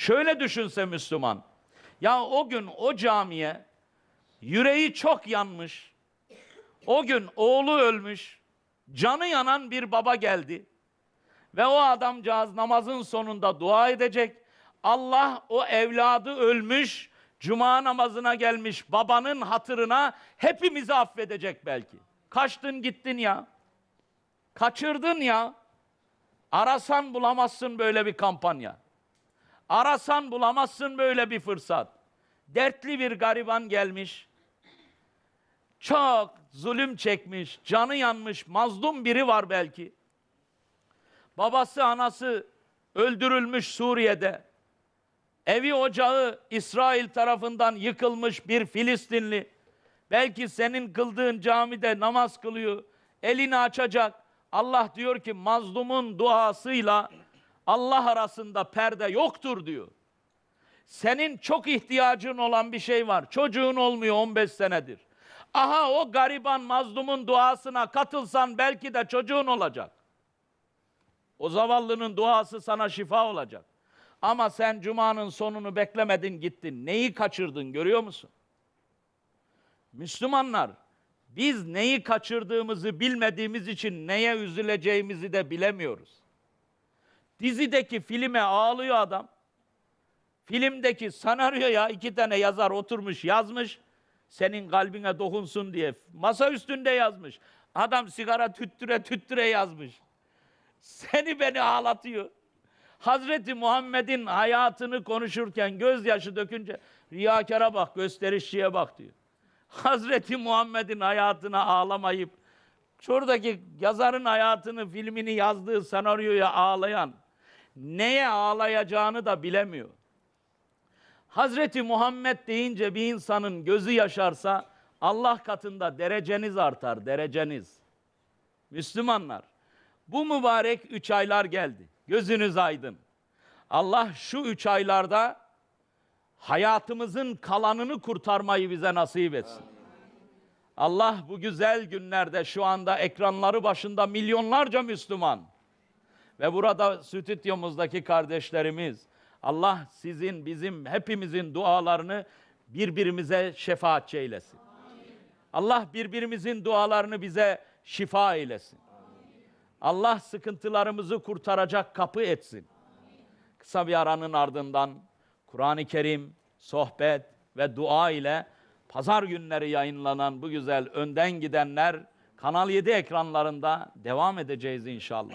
Şöyle düşünse Müslüman. Ya o gün o camiye yüreği çok yanmış. O gün oğlu ölmüş. Canı yanan bir baba geldi. Ve o adamcağız namazın sonunda dua edecek. Allah o evladı ölmüş, cuma namazına gelmiş babanın hatırına hepimizi affedecek belki. Kaçtın gittin ya. Kaçırdın ya. Arasan bulamazsın böyle bir kampanya. Arasan bulamazsın böyle bir fırsat. Dertli bir gariban gelmiş. Çok zulüm çekmiş, canı yanmış, mazlum biri var belki. Babası, anası öldürülmüş Suriye'de. Evi ocağı İsrail tarafından yıkılmış bir Filistinli. Belki senin kıldığın camide namaz kılıyor. Elini açacak. Allah diyor ki mazlumun duasıyla Allah arasında perde yoktur diyor. Senin çok ihtiyacın olan bir şey var. Çocuğun olmuyor 15 senedir. Aha o gariban mazlumun duasına katılsan belki de çocuğun olacak. O zavallının duası sana şifa olacak. Ama sen cumanın sonunu beklemedin gittin. Neyi kaçırdın görüyor musun? Müslümanlar biz neyi kaçırdığımızı bilmediğimiz için neye üzüleceğimizi de bilemiyoruz. Dizideki filme ağlıyor adam. Filmdeki senaryoya iki tane yazar oturmuş yazmış. Senin kalbine dokunsun diye. Masa üstünde yazmış. Adam sigara tüttüre tüttüre yazmış. Seni beni ağlatıyor. Hazreti Muhammed'in hayatını konuşurken gözyaşı dökünce riyakara bak, gösterişçiye bak diyor. Hazreti Muhammed'in hayatına ağlamayıp şuradaki yazarın hayatını, filmini yazdığı senaryoya ağlayan neye ağlayacağını da bilemiyor. Hazreti Muhammed deyince bir insanın gözü yaşarsa Allah katında dereceniz artar, dereceniz. Müslümanlar, bu mübarek üç aylar geldi. Gözünüz aydın. Allah şu üç aylarda hayatımızın kalanını kurtarmayı bize nasip etsin. Allah bu güzel günlerde şu anda ekranları başında milyonlarca Müslüman ve burada stüdyomuzdaki kardeşlerimiz Allah sizin, bizim, hepimizin dualarını birbirimize şefaatçi eylesin. Allah birbirimizin dualarını bize şifa eylesin. Allah sıkıntılarımızı kurtaracak kapı etsin. Kısa bir aranın ardından Kur'an-ı Kerim, sohbet ve dua ile pazar günleri yayınlanan bu güzel önden gidenler Kanal 7 ekranlarında devam edeceğiz inşallah.